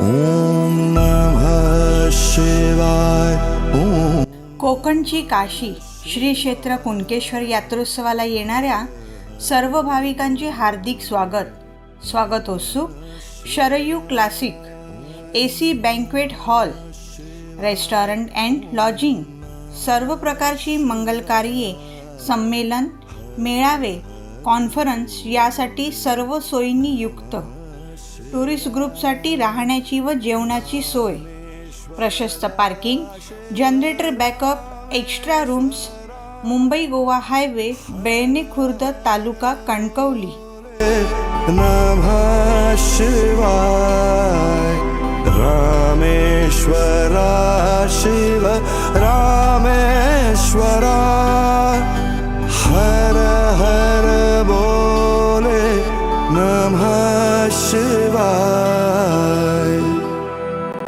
नमः शिवाय कोकणची काशी श्री क्षेत्र कुणकेश्वर यात्रोत्सवाला येणाऱ्या सर्व भाविकांचे हार्दिक स्वागत. स्वागत Sharayu classic A C banquet hall restaurant and lodging सर्व प्रकारची मंगलकार्ये संमेलन मेळावे कॉन्फरन्स यासाठी सर्व सोयींनी युक्त. टुरिस्ट ग्रुपसाठी राहण्याची व जेवणाची सोय. प्रशस्त parking generator backup extra rooms Mumbai Goa highway Belne Khurd taluka Kankavli. Rameshwara Shiv Rameshwara Shiva